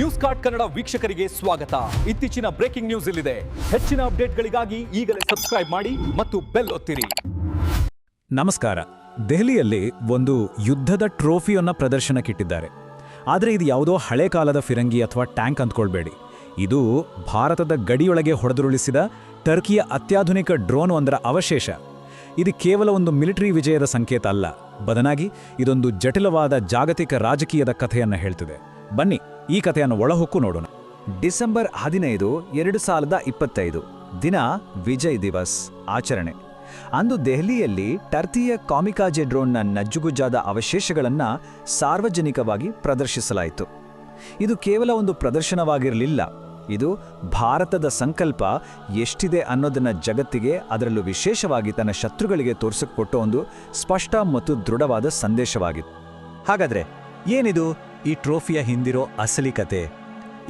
News card Kannada ವೀಕ್ಷಕರಿಗೆ ಸ್ವಾಗತ. ಇತ್ತೀಚಿನ ಬ್ರೇಕಿಂಗ್ ನ್ಯೂಸ್ ಇಲ್ಲಿದೆ. ಹೆಚ್ಚಿನ ಅಪ್ಡೇಟ್ಗಳಿಗಾಗಿ ಈಗಲೇ ಸಬ್ಸ್ಕ್ರೈಬ್ ಮಾಡಿ ಮತ್ತು ಬೆಲ್ ಒತ್ತಿರಿ. ನಮಸ್ಕಾರ. ದೆಹಲಿಯಲ್ಲಿ ಒಂದು ಯುದ್ಧದ ಟ್ರೋಫಿಯನ್ನ ಪ್ರದರ್ಶನಕ್ಕಿಟ್ಟಿದ್ದಾರೆ. ಆದರೆ ಇದು ಯಾವುದೋ ಹಳೆ ಕಾಲದ ಫಿರಂಗಿ ಅಥವಾ ಟ್ಯಾಂಕ್ ಅಂದ್ಕೊಳ್ಬೇಡಿ. ಇದು ಭಾರತದ ಗಡಿಯೊಳಗೆ ಹೊಡೆದುರುಳಿಸಿದ ಟರ್ಕಿಯ ಅತ್ಯಾಧುನಿಕ ಡ್ರೋನ್ ಒಂದರ ಅವಶೇಷ. ಇದು ಕೇವಲ ಒಂದು ಮಿಲಿಟರಿ ವಿಜಯದ ಸಂಕೇತ ಅಲ್ಲ. ಬದಲಾಗಿ ಇದೊಂದು ಜಟಿಲವಾದ ಜಾಗತಿಕ ರಾಜಕೀಯದ ಕಥೆಯನ್ನು ಹೇಳ್ತಿದೆ. ಬನ್ನಿ. ಈ ಕಥೆಯನ್ನು ಒಳಹೊಕ್ಕು ನೋಡೋಣ. ಡಿಸೆಂಬರ್ ಹದಿನೈದು, ಎರಡು ಸಾವಿರದ ಇಪ್ಪತ್ತೈದು. ದಿನ ವಿಜಯ್ ದಿವಸ್, ಆಚರಣೆ. ಅಂದು ದೆಹಲಿಯಲ್ಲಿ ಟರ್ತಿಯ ಕಾಮಿಕಾಜೆ ಡ್ರೋನ್ನ ನಜ್ಜುಗುಜ್ಜಾದ ಅವಶೇಷಗಳನ್ನು ಸಾರ್ವಜನಿಕವಾಗಿ ಪ್ರದರ್ಶಿಸಲಾಯಿತು. ಇದು ಕೇವಲ ಒಂದು ಪ್ರದರ್ಶನವಾಗಿರಲಿಲ್ಲ. ಇದು ಭಾರತದ ಸಂಕಲ್ಪ ಎಷ್ಟಿದೆ ಅನ್ನೋದನ್ನ ಜಗತ್ತಿಗೆ ಅದರಲ್ಲೂ ವಿಶೇಷವಾಗಿ ತನ್ನ ಶತ್ರುಗಳಿಗೆ ತೋರಿಸಿಕೊಟ್ಟ ಒಂದು ಸ್ಪಷ್ಟ ಮತ್ತು ದೃಢವಾದ ಸಂದೇಶವಾಗಿತ್ತು. ಹಾಗಾದ್ರೆ ಏನಿದು? ಈ ಟ್ರೋಫಿಯ ಹಿಂದಿರೋ ಅಸಲಿ ಕತೆ.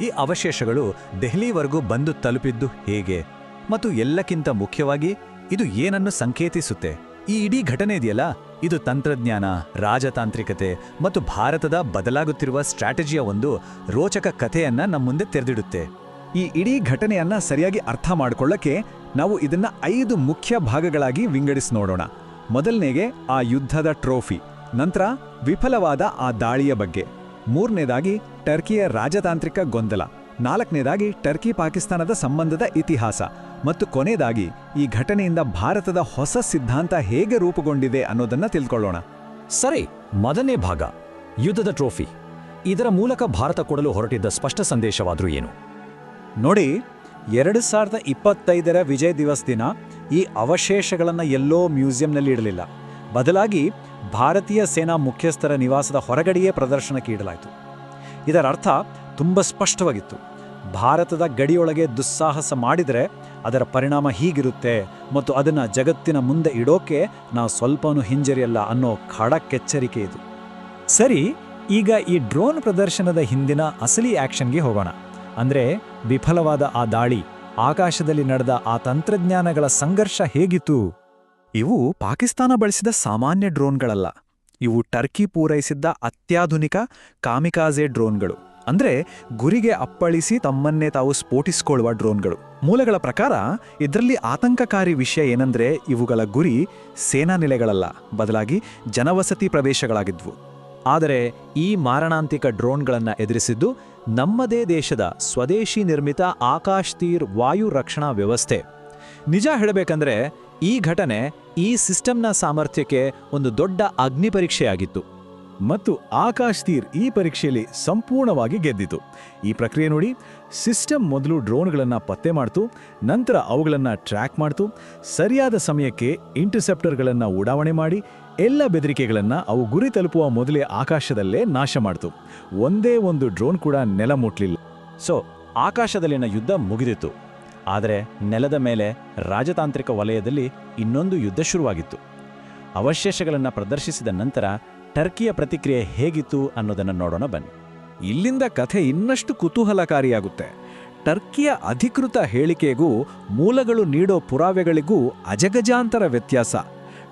ಈ ಅವಶೇಷಗಳು ದೆಹಲಿವರೆಗೂ ಬಂದು ತಲುಪಿದ್ದು ಹೇಗೆ? ಮತ್ತು ಎಲ್ಲಕ್ಕಿಂತ ಮುಖ್ಯವಾಗಿ, ಇದು ಏನನ್ನು ಸಂಕೇತಿಸುತ್ತೆ? ಈ ಇಡೀ ಘಟನೆ ಇದೆಯಲ್ಲ? ಇದು ತಂತ್ರಜ್ಞಾನ, ರಾಜತಾಂತ್ರಿಕತೆ ಮತ್ತು ಭಾರತದ ಬದಲಾಗುತ್ತಿರುವ ಸ್ಟ್ರಾಟಜಿಯ ಒಂದು ರೋಚಕ ಕಥೆಯನ್ನ ನಮ್ಮ ಮುಂದೆ ತೆರೆದಿಡುತ್ತೆ. ಈ ಇಡೀ ಘಟನೆಯನ್ನ ಸರಿಯಾಗಿ ಅರ್ಥ ಮಾಡಿಕೊಳ್ಳಕ್ಕೆ ನಾವು ಇದನ್ನ ಐದು ಮುಖ್ಯ ಭಾಗಗಳಾಗಿ ವಿಂಗಡಿಸಿ ನೋಡೋಣ. ಮೊದಲನೆಗೆ ಆ ಯುದ್ಧದ ಟ್ರೋಫಿ, ನಂತರ ವಿಫಲವಾದ ಆ ದಾಳಿಯ ಬಗ್ಗೆ. ಮೂರನೇದಾಗಿ ಟರ್ಕಿಯ ರಾಜತಾಂತ್ರಿಕ ಗೊಂದಲ. ನಾಲ್ಕನೇದಾಗಿ ಟರ್ಕಿ ಪಾಕಿಸ್ತಾನದ ಸಂಬಂಧದ ಇತಿಹಾಸ. ಮತ್ತು ಕೊನೆಯದಾಗಿ ಈ ಘಟನೆಯಿಂದ ಭಾರತದ ಹೊಸ ಸಿದ್ಧಾಂತ ಹೇಗೆ ರೂಪುಗೊಂಡಿದೆ ಅನ್ನೋದನ್ನ ತಿಳ್ಕೊಳ್ಳೋಣ. ಸರಿ ಮೊದಲನೇ ಭಾಗ ಯುದ್ಧದ ಟ್ರೋಫಿ. ಇದರ ಮೂಲಕ ಭಾರತ ಕೊಡಲು ಹೊರಟಿದ್ದ ಸ್ಪಷ್ಟ ಸಂದೇಶವಾದರೂ ಏನು? ನೋಡಿ ಎರಡು ಸಾವಿರದ ಇಪ್ಪತ್ತೈದರ ವಿಜಯ್ ದಿವಸ್ ದಿನ ಈ ಅವಶೇಷಗಳನ್ನು ಎಲ್ಲೋ ಮ್ಯೂಸಿಯಂನಲ್ಲಿ ಇಡಲಿಲ್ಲ. ಬದಲಾಗಿ ಭಾರತೀಯ ಸೇನಾ ಮುಖ್ಯಸ್ಥರ ನಿವಾಸದ ಹೊರಗಡೆಯೇ ಪ್ರದರ್ಶನಕ್ಕೆ ಇಡಲಾಯಿತು. ಇದರ ಅರ್ಥ ತುಂಬ ಸ್ಪಷ್ಟವಾಗಿತ್ತು. ಭಾರತದ ಗಡಿಯೊಳಗೆ ದುಸ್ಸಾಹಸ ಮಾಡಿದರೆ ಅದರ ಪರಿಣಾಮ ಹೀಗಿರುತ್ತೆ ಮತ್ತು ಅದನ್ನು ಜಗತ್ತಿನ ಮುಂದೆ ಇಡೋಕೆ ನಾವು ಸ್ವಲ್ಪನೂ ಹಿಂಜರಿಯಲ್ಲ ಅನ್ನೋ ಖಡಕ್ಕೆಚ್ಚರಿಕೆ ಇದು. ಸರಿ, ಈಗ ಈ ಡ್ರೋನ್ ಪ್ರದರ್ಶನದ ಹಿಂದಿನ ಅಸಲಿ ಆ್ಯಕ್ಷನ್ಗೆ ಹೋಗೋಣ. ಅಂದರೆ ವಿಫಲವಾದ ಆ ದಾಳಿ, ಆಕಾಶದಲ್ಲಿ ನಡೆದ ಆ ತಂತ್ರಜ್ಞಾನಗಳ ಸಂಘರ್ಷ ಹೇಗಿತ್ತು? ಇವು ಪಾಕಿಸ್ತಾನ ಬಳಸಿದ ಸಾಮಾನ್ಯ ಡ್ರೋನ್ಗಳಲ್ಲ. ಇವು ಟರ್ಕಿ ಪೂರೈಸಿದ್ದ ಅತ್ಯಾಧುನಿಕ ಕಾಮಿಕಾಜೆ ಡ್ರೋನ್ಗಳು. ಅಂದ್ರೆ ಗುರಿಗೆ ಅಪ್ಪಳಿಸಿ ತಮ್ಮನ್ನೇ ತಾವು ಸ್ಫೋಟಿಸಿಕೊಳ್ಳುವ ಡ್ರೋನ್ಗಳು. ಮೂಲಗಳ ಪ್ರಕಾರ, ಇದರಲ್ಲಿ ಆತಂಕಕಾರಿ ವಿಷಯ ಏನಂದ್ರೆ ಇವುಗಳ ಗುರಿ ಸೇನಾ ನೆಲೆಗಳಲ್ಲ. ಬದಲಾಗಿ ಜನವಸತಿ ಪ್ರದೇಶಗಳಾಗಿದ್ವು. ಆದರೆ ಈ ಮಾರಣಾಂತಿಕ ಡ್ರೋನ್ಗಳನ್ನು ಎದುರಿಸಿದ್ದು ನಮ್ಮದೇ ದೇಶದ ಸ್ವದೇಶಿ ನಿರ್ಮಿತ ಆಕಾಶ್ ತೀರ್ ವಾಯು ರಕ್ಷಣಾ ವ್ಯವಸ್ಥೆ. ನಿಜ ಹೇಳಬೇಕಂದ್ರೆ ಈ ಘಟನೆ ಈ ಸಿಸ್ಟಮ್ನ ಸಾಮರ್ಥ್ಯಕ್ಕೆ ಒಂದು ದೊಡ್ಡ ಅಗ್ನಿ ಪರೀಕ್ಷೆಯಾಗಿತ್ತು. ಮತ್ತು ಆಕಾಶ್ ತೀರ್ ಈ ಪರೀಕ್ಷೆಯಲ್ಲಿ ಸಂಪೂರ್ಣವಾಗಿ ಗೆದ್ದಿತು. ಈ ಪ್ರಕ್ರಿಯೆ ನೋಡಿ ಸಿಸ್ಟಮ್ ಮೊದಲು ಡ್ರೋನ್ಗಳನ್ನು ಪತ್ತೆ ಮಾಡ್ತು, ನಂತರ ಅವುಗಳನ್ನು ಟ್ರ್ಯಾಕ್ ಮಾಡ್ತು, ಸರಿಯಾದ ಸಮಯಕ್ಕೆ ಇಂಟರ್ಸೆಪ್ಟರ್ಗಳನ್ನು ಉಡಾವಣೆ ಮಾಡಿ, ಎಲ್ಲ ಬೆದರಿಕೆಗಳನ್ನು ಅವು ಗುರಿ ತಲುಪುವ ಮೊದಲೇ ಆಕಾಶದಲ್ಲೇ ನಾಶ ಮಾಡ್ತು. ಒಂದೇ ಒಂದು ಡ್ರೋನ್ ಕೂಡ ನೆಲ ಮುಟ್ಲಿಲ್ಲ. ಸೊ, ಆಕಾಶದಲ್ಲಿನ ಯುದ್ಧ ಮುಗಿದಿತ್ತು. ಆದರೆ ನೆಲದ ಮೇಲೆ ರಾಜತಾಂತ್ರಿಕ ವಲಯದಲ್ಲಿ ಇನ್ನೊಂದು ಯುದ್ಧ ಶುರುವಾಗಿತ್ತು. ಅವಶೇಷಗಳನ್ನು ಪ್ರದರ್ಶಿಸಿದ ನಂತರ ಟರ್ಕಿಯ ಪ್ರತಿಕ್ರಿಯೆ ಹೇಗಿತ್ತು ಅನ್ನೋದನ್ನು ನೋಡೋಣ ಬನ್ನಿ. ಇಲ್ಲಿಂದ ಕಥೆ ಇನ್ನಷ್ಟು ಕುತೂಹಲಕಾರಿಯಾಗುತ್ತೆ. ಟರ್ಕಿಯ ಅಧಿಕೃತ ಹೇಳಿಕೆಗೂ ಮೂಲಗಳು ನೀಡೋ ಪುರಾವೆಗಳಿಗೂ ಅಜಗಜಾಂತರ ವ್ಯತ್ಯಾಸ.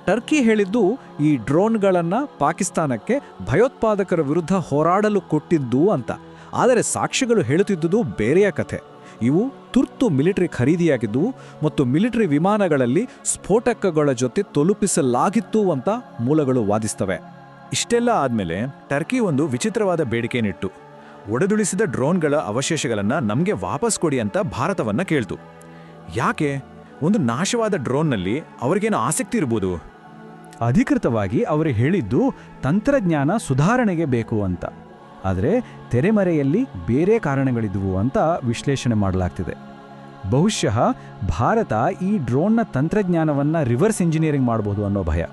ಟರ್ಕಿ ಹೇಳಿದ್ದು ಈ ಡ್ರೋನ್ಗಳನ್ನು ಪಾಕಿಸ್ತಾನಕ್ಕೆ ಭಯೋತ್ಪಾದಕರ ವಿರುದ್ಧ ಹೋರಾಡಲು ಕೊಟ್ಟಿದ್ದು ಅಂತ. ಆದರೆ ಸಾಕ್ಷಿಗಳು ಹೇಳುತ್ತಿದ್ದುದು ಬೇರೆಯ ಕಥೆ. ಇವು ತುರ್ತು ಮಿಲಿಟರಿ ಖರೀದಿಯಾಗಿದ್ದು ಮತ್ತು ಮಿಲಿಟರಿ ವಿಮಾನಗಳಲ್ಲಿ ಸ್ಫೋಟಕಗಳ ಜೊತೆ ತಲುಪಿಸಲಾಗಿತ್ತು ಅಂತ ಮೂಲಗಳು ವಾದಿಸ್ತವೆ. ಇಷ್ಟೆಲ್ಲ ಆದಮೇಲೆ ಟರ್ಕಿ ಒಂದು ವಿಚಿತ್ರವಾದ ಬೇಡಿಕೆನಿಟ್ಟು ಒಡೆದುಳಿಸಿದ ಡ್ರೋನ್ಗಳ ಅವಶೇಷಗಳನ್ನು ನಮಗೆ ವಾಪಸ್ ಕೊಡಿ ಅಂತ ಭಾರತವನ್ನು ಕೇಳ್ತು. ಯಾಕೆ? ಒಂದು ನಾಶವಾದ ಡ್ರೋನ್ನಲ್ಲಿ ಅವರಿಗೇನು ಆಸಕ್ತಿ ಇರ್ಬೋದು? ಅಧಿಕೃತವಾಗಿ ಅವರು ಹೇಳಿದ್ದು ತಂತ್ರಜ್ಞಾನ ಸುಧಾರಣೆಗೆ ಬೇಕು ಅಂತ. ಆದರೆ ತೆರೆಮರೆಯಲ್ಲಿ ಬೇರೆ ಕಾರಣಗಳಿದ್ವು ಅಂತ ವಿಶ್ಲೇಷಣೆ ಮಾಡಲಾಗ್ತಿದೆ. ಬಹುಶಃ ಭಾರತ ಈ ಡ್ರೋನ್ನ ತಂತ್ರಜ್ಞಾನವನ್ನು ರಿವರ್ಸ್ ಇಂಜಿನಿಯರಿಂಗ್ ಮಾಡಬಹುದು ಅನ್ನೋ ಭಯ.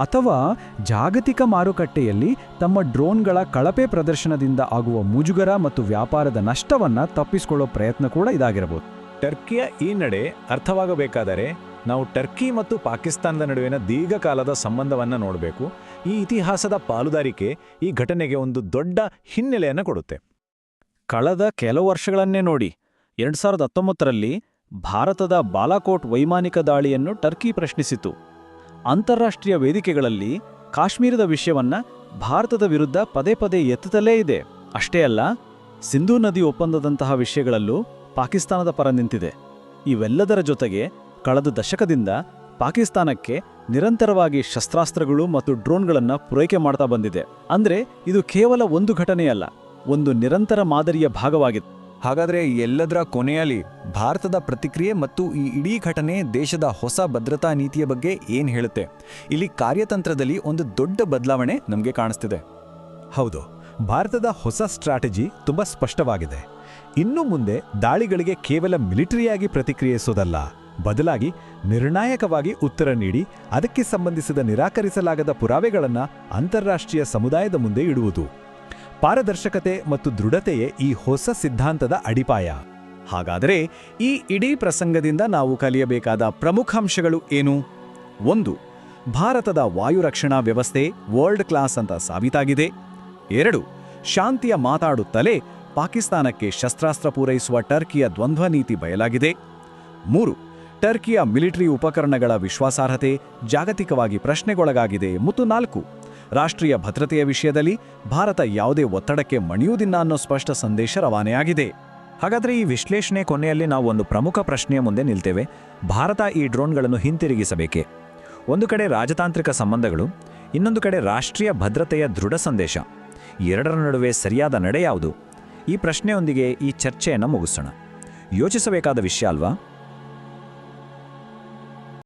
ಅಥವಾ ಜಾಗತಿಕ ಮಾರುಕಟ್ಟೆಯಲ್ಲಿ ತಮ್ಮ ಡ್ರೋನ್ಗಳ ಕಳಪೆ ಪ್ರದರ್ಶನದಿಂದ ಆಗುವ ಮುಜುಗರ ಮತ್ತು ವ್ಯಾಪಾರದ ನಷ್ಟವನ್ನು ತಪ್ಪಿಸಿಕೊಳ್ಳೋ ಪ್ರಯತ್ನ ಕೂಡ ಇದಾಗಿರಬಹುದು ಟರ್ಕಿಯ ಈ ನಡೆ ಅರ್ಥವಾಗಬೇಕಾದರೆ ನಾವು ಟರ್ಕಿ ಮತ್ತು ಪಾಕಿಸ್ತಾನದ ನಡುವಿನ ದೀರ್ಘಕಾಲದ ಸಂಬಂಧವನ್ನು ನೋಡಬೇಕು. ಈ ಇತಿಹಾಸದ ಪಾಲುದಾರಿಕೆ ಈ ಘಟನೆಗೆ ಒಂದು ದೊಡ್ಡ ಹಿನ್ನೆಲೆಯನ್ನು ಕೊಡುತ್ತೆ. ಕಳೆದ ಕೆಲವು ವರ್ಷಗಳನ್ನೇ ನೋಡಿ, ಎರಡು ಸಾವಿರದ ಹತ್ತೊಂಬತ್ತರಲ್ಲಿ ಭಾರತದ ಬಾಲಾಕೋಟ್ ವೈಮಾನಿಕ ದಾಳಿಯನ್ನು ಟರ್ಕಿ ಪ್ರಶ್ನಿಸಿತು. ಅಂತಾರಾಷ್ಟ್ರೀಯ ವೇದಿಕೆಗಳಲ್ಲಿ ಕಾಶ್ಮೀರದ ವಿಷಯವನ್ನ ಭಾರತದ ವಿರುದ್ಧ ಪದೇ ಪದೇ ಎತ್ತುತ್ತಲೇ ಇದೆ. ಅಷ್ಟೇ ಅಲ್ಲ, ಸಿಂಧೂ ನದಿ ಒಪ್ಪಂದದಂತಹ ವಿಷಯಗಳಲ್ಲೂ ಪಾಕಿಸ್ತಾನದ ಪರ ನಿಂತಿದೆ. ಇವೆಲ್ಲದರ ಜೊತೆಗೆ ಕಳೆದ ದಶಕದಿಂದ ಪಾಕಿಸ್ತಾನಕ್ಕೆ ನಿರಂತರವಾಗಿ ಶಸ್ತ್ರಾಸ್ತ್ರಗಳು ಮತ್ತು ಡ್ರೋನ್ಗಳನ್ನು ಪೂರೈಕೆ ಮಾಡ್ತಾ ಬಂದಿದೆ. ಅಂದ್ರೆ ಇದು ಕೇವಲ ಒಂದು ಘಟನೆಯಲ್ಲ ಒಂದು ನಿರಂತರ ಮಾದರಿಯ ಭಾಗವಾಗಿತ್ತು. ಹಾಗಾದರೆ ಎಲ್ಲದರ ಕೊನೆಯಲ್ಲಿ ಭಾರತದ ಪ್ರತಿಕ್ರಿಯೆ ಮತ್ತು ಈ ಇಡೀ ಘಟನೆ ದೇಶದ ಹೊಸ ಭದ್ರತಾ ನೀತಿಯ ಬಗ್ಗೆ ಏನು ಹೇಳುತ್ತೆ? ಇಲ್ಲಿ ಕಾರ್ಯತಂತ್ರದಲ್ಲಿ ಒಂದು ದೊಡ್ಡ ಬದಲಾವಣೆ ನಮಗೆ ಕಾಣಿಸ್ತಿದೆ. ಹೌದು ಭಾರತದ ಹೊಸ ಸ್ಟ್ರಾಟಜಿ ತುಂಬ ಸ್ಪಷ್ಟವಾಗಿದೆ. ಇನ್ನು ಮುಂದೆ ದಾಳಿಗಳಿಗೆ ಕೇವಲ ಮಿಲಿಟರಿಯಾಗಿ ಪ್ರತಿಕ್ರಿಯಿಸೋದಲ್ಲ. ಬದಲಾಗಿ ನಿರ್ಣಾಯಕವಾಗಿ ಉತ್ತರ ನೀಡಿ ಅದಕ್ಕೆ ಸಂಬಂಧಿಸಿದ ನಿರಾಕರಿಸಲಾಗದ ಪುರಾವೆಗಳನ್ನು ಅಂತಾರಾಷ್ಟ್ರೀಯ ಸಮುದಾಯದ ಮುಂದೆ ಇಡುವುದು. ಪಾರದರ್ಶಕತೆ ಮತ್ತು ದೃಢತೆಯೇ ಈ ಹೊಸ ಸಿದ್ಧಾಂತದ ಅಡಿಪಾಯ. ಹಾಗಾದರೆ ಈ ಇಡೀ ಪ್ರಸಂಗದಿಂದ ನಾವು ಕಲಿಯಬೇಕಾದ ಪ್ರಮುಖ ಅಂಶಗಳು ಏನು? ಒಂದು, ಭಾರತದ ವಾಯು ರಕ್ಷಣಾ ವ್ಯವಸ್ಥೆ ವರ್ಲ್ಡ್ ಕ್ಲಾಸ್ ಅಂತ ಸಾಬೀತಾಗಿದೆ. ಎರಡು, ಶಾಂತಿಯ ಮಾತಾಡುತ್ತಲೇ ಪಾಕಿಸ್ತಾನಕ್ಕೆ ಶಸ್ತ್ರಾಸ್ತ್ರ ಪೂರೈಸುವ ಟರ್ಕಿಯ ದ್ವಂದ್ವ ನೀತಿ ಬಯಲಾಗಿದೆ. ಮೂರು ಟರ್ಕಿಯ ಮಿಲಿಟರಿ ಉಪಕರಣಗಳ ವಿಶ್ವಾಸಾರ್ಹತೆ ಜಾಗತಿಕವಾಗಿ ಪ್ರಶ್ನೆಗೊಳಗಾಗಿದೆ. ಮತ್ತು ನಾಲ್ಕು. ರಾಷ್ಟ್ರೀಯ ಭದ್ರತೆಯ ವಿಷಯದಲ್ಲಿ ಭಾರತ ಯಾವುದೇ ಒತ್ತಡಕ್ಕೆ ಮಣಿಯುವುದಿಲ್ಲ ಅನ್ನೋ ಸ್ಪಷ್ಟ ಸಂದೇಶ ರವಾನೆಯಾಗಿದೆ. ಹಾಗಾದರೆ ಈ ವಿಶ್ಲೇಷಣೆ ಕೊನೆಯಲ್ಲಿ ನಾವು ಒಂದು ಪ್ರಮುಖ ಪ್ರಶ್ನೆಯ ಮುಂದೆ ನಿಲ್ತೇವೆ. ಭಾರತ ಈ ಡ್ರೋನ್ಗಳನ್ನು ಹಿಂತಿರುಗಿಸಬೇಕೆ? ಒಂದು ಕಡೆ ರಾಜತಾಂತ್ರಿಕ ಸಂಬಂಧಗಳು, ಇನ್ನೊಂದು ಕಡೆ ರಾಷ್ಟ್ರೀಯ ಭದ್ರತೆಯ ದೃಢ ಸಂದೇಶ. ಎರಡರ ನಡುವೆ ಸರಿಯಾದ ನಡೆ ಯಾವುದು ಈ ಪ್ರಶ್ನೆಯೊಂದಿಗೆ ಈ ಚರ್ಚೆಯನ್ನು ಮುಗಿಸೋಣ. ಯೋಚಿಸಬೇಕಾದ ವಿಷಯ ಅಲ್ವಾ?